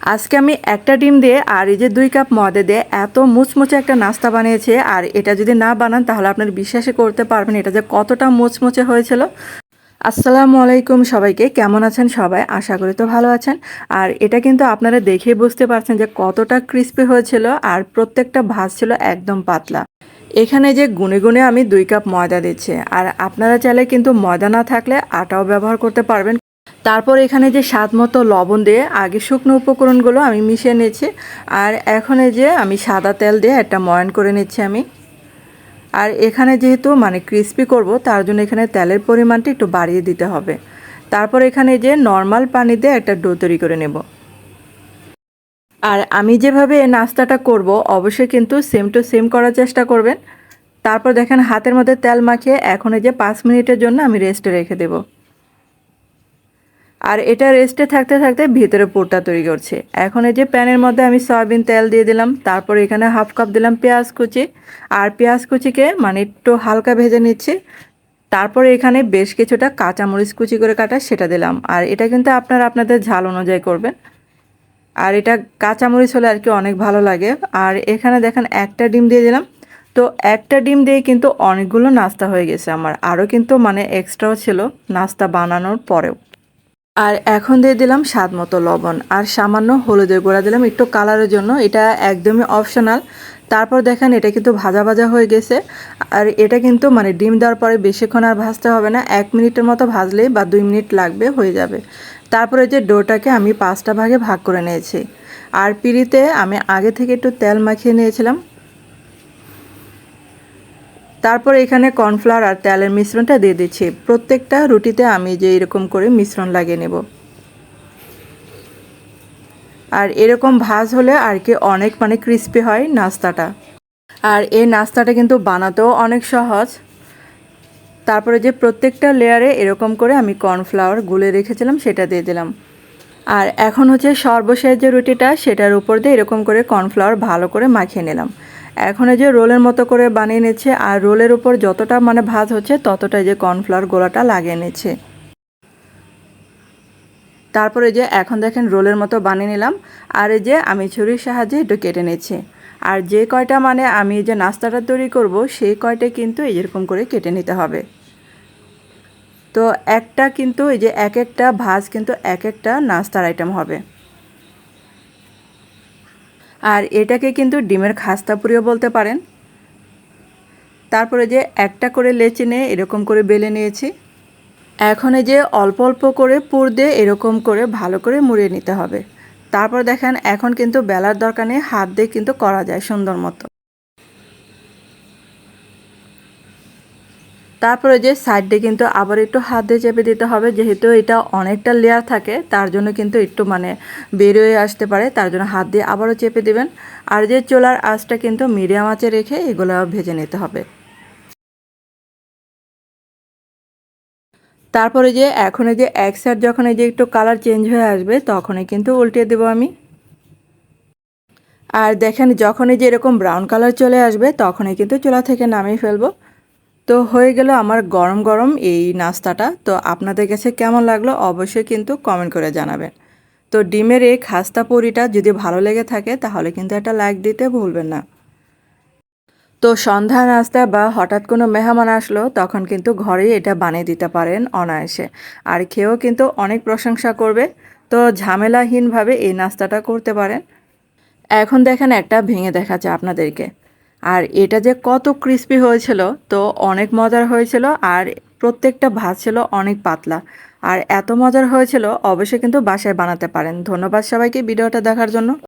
আজকে আমি একটা ডিম দিয়ে আর এই যে দুই কাপ ময়দা দিয়ে এত মুচমুচে একটা নাস্তা বানিয়েছি, আর এটা যদি না বানান তাহলে আপনার বিশ্বাসই করতে পারবেন এটা যে কতটা মুচমুচে হয়েছিল। আসসালামু আলাইকুম সবাইকে, কেমন আছেন সবাই? আশা করি তো ভালো আছেন। আর এটা কিন্তু আপনারা দেখেই বুঝতে পারছেন যে কতটা ক্রিস্পি হয়েছিল, আর প্রত্যেকটা ভাজ ছিল একদম পাতলা। এখানে যে গুনে গুনে আমি দুই কাপ ময়দা দিচ্ছি, আর আপনারা চাইলে কিন্তু ময়দা না থাকলে আটাও ব্যবহার করতে পারবেন। তারপর এখানে যে স্বাদ মতো লবণ দিয়ে আগে শুকনো উপকরণগুলো আমি মিশিয়ে নিয়েছি, আর এখন যে আমি সাদা তেল দিয়ে একটা ময়ান করে নিচ্ছি আমি। আর এখানে যেহেতু মানে ক্রিস্পি করব, তার জন্য এখানে তেলের পরিমাণটা একটু বাড়িয়ে দিতে হবে। তারপর এখানে যে নর্মাল পানি দিয়ে একটা ডো তৈরি করে নেব। আর আমি যেভাবে নাস্তাটা করব, অবশ্যই কিন্তু সেম টু সেম করার চেষ্টা করবেন। তারপর দেখেন হাতের মধ্যে তেল মাখিয়ে এখন যে পাঁচ মিনিটের জন্য আমি রেস্টে রেখে দেবো। আর এটা রেস্টে থাকতে থাকতে ভিতরে পুরটা তৈরি করছে। এখন এই যে প্যানের মধ্যে আমি সয়াবিন তেল দিয়ে দিলাম, তারপর এখানে হাফ কাপ দিলাম পেঁয়াজ কুচি। আর পেঁয়াজ কুচিকে মানে একটু হালকা ভেজে নিচ্ছি। তারপরে এখানে বেশ কিছুটা কাঁচামরিচ কুচি করে কাটা সেটা দিলাম। আর এটা কিন্তু আপনারা আপনাদের ঝাল অনুযায়ী করবেন। আর এটা কাঁচামরিচ হলে আর কি অনেক ভালো লাগে। আর এখানে দেখেন একটা ডিম দিয়ে দিলাম। তো একটা ডিম দিয়ে কিন্তু অনেকগুলো নাস্তা হয়ে গেছে আমার। আরও কিন্তু মানে এক্সট্রাও ছিল নাস্তা বানানোর পরেও। আর এখন দিয়ে দিলাম স্বাদ মতো লবণ। আর সামান্য হলুদের গুঁড়া দিলাম একটু কালারের জন্য। এটা একদমই অপশনাল তারপর দেখেন এটা কিন্তু ভাজা ভাজা হয়ে গেছে। আর এটা কিন্তু মানে ডিম দেওয়ার পরে বেশিক্ষণ আর ভাজতে হবে না। এক মিনিটের মতো ভাজলেই বা দুই মিনিট লাগবে হয়ে যাবে। তারপরে যে ডোটাকে আমি পাঁচটা ভাগে ভাগ করে নিয়েছি। আর পিড়িতে আমি আগে থেকে একটু তেল মাখিয়ে নিয়েছিলাম। তারপর এখানে কর্নফ্লাওয়ার আর তেলের মিশ্রণটা দিয়ে দিচ্ছি। প্রত্যেকটা রুটিতে আমি যে এরকম করে মিশ্রণ লাগিয়ে নেব। আর এরকম ভাজ হলে আর কি অনেক মানে ক্রিস্পি হয় নাস্তাটা। আর এই নাস্তাটা কিন্তু বানাতেও অনেক সহজ। তারপরে যে প্রত্যেকটা লেয়ারে এরকম করে আমি কর্নফ্লাওয়ার গুলে রেখেছিলাম, সেটা দিয়ে দিলাম। আর এখন হচ্ছে সর্বশেষ যে রুটিটা, সেটার উপর দিয়ে এরকম করে কর্নফ্লাওয়ার ভালো করে মাখিয়ে নিলাম। এখন এই যে রোলের মতো করে বানিয়ে নিচ্ছে, আর রোলের উপর যতটা মানে ভাজ হচ্ছে, ততটাই যে কর্নফ্লাওয়ার গোলাটা লাগিয়ে নিচ্ছে। তারপরে যে এখন দেখেন রোলের মতো বানিয়ে নিলাম, আর এই যে আমি ছুরির সাহায্যে একটু কেটে নিচ্ছি। আর যে কয়টা মানে আমি যে নাস্তাটা তৈরি করব, সেই কয়টা কিন্তু এরকম করে কেটে নিতে হবে। তো একটা কিন্তু এই যে এক একটা ভাজ কিন্তু এক একটা নাস্তার আইটেম হবে। আর এটাকে কিন্তু ডিমের খাস্তা পুরিও বলতে পারেন। তারপরে যে একটা করে লেচি নিয়ে এরকম করে বেলে নিয়েছি। এখন এই যে অল্প অল্প করে পুর দিয়ে এরকম করে ভালো করে মুড়িয়ে নিতে হবে। তারপর দেখেন, এখন কিন্তু বেলার দরকার নেই, হাত দিয়ে কিন্তু করা যায় সুন্দর মতো। তারপরে যে সাইডে কিন্তু আবার একটু হাত দিয়ে চেপে দিতে হবে, যেহেতু এটা অনেকটা লেয়ার থাকে, তার জন্য কিন্তু একটু মানে বেরোয় আসতে পারে, তার জন্য হাত দিয়ে আবারও চেপে দিবেন। আর যে চোলার আঁচটা কিন্তু মিডিয়াম আঁচে রেখে এগুলো ভেজে নিতে হবে। তারপরে যে এখন যে এক সাইড যখন এই যে একটু কালার চেঞ্জ হয়ে আসবে, তখনই কিন্তু উল্টে দেবো আমি। আর দেখেন, যখনই যে এরকম ব্রাউন কালার চলে আসবে, তখনই কিন্তু চোলা থেকে নামিয়ে ফেলব। তো হয়ে গেল আমার গরম গরম এই নাস্তাটা। তো আপনাদের কাছে কেমন লাগল অবশ্যই কিন্তু কমেন্ট করে জানাবেন। তো ডিমের এই খাস্তা পুরিটা যদি ভালো লেগে থাকে তাহলে কিন্তু একটা লাইক দিতে ভুলবেন না। তো সন্ধ্যা নাস্তা বা হঠাৎ কোনো মেহমান আসলো তখন কিন্তু ঘরেই এটা বানিয়ে দিতে পারেন অনায়াসে। আর খেয়েও কিন্তু অনেক প্রশংসা করবে। তো ঝামেলাহীনভাবে এই নাস্তাটা করতে পারেন। এখন দেখেন একটা ভেঙে দেখাচ্ছে আপনাদেরকে। আর এটা যে কত ক্রিস্পি হয়েছিল, তো অনেক মজার হয়েছিল আর প্রত্যেকটা ভাত ছিল অনেক পাতলা। আর এত মজার হয়েছিল, অবশ্যই কিন্তু বাসায় বানাতে পারেন। ধন্যবাদ সবাইকে ভিডিওটা দেখার জন্য।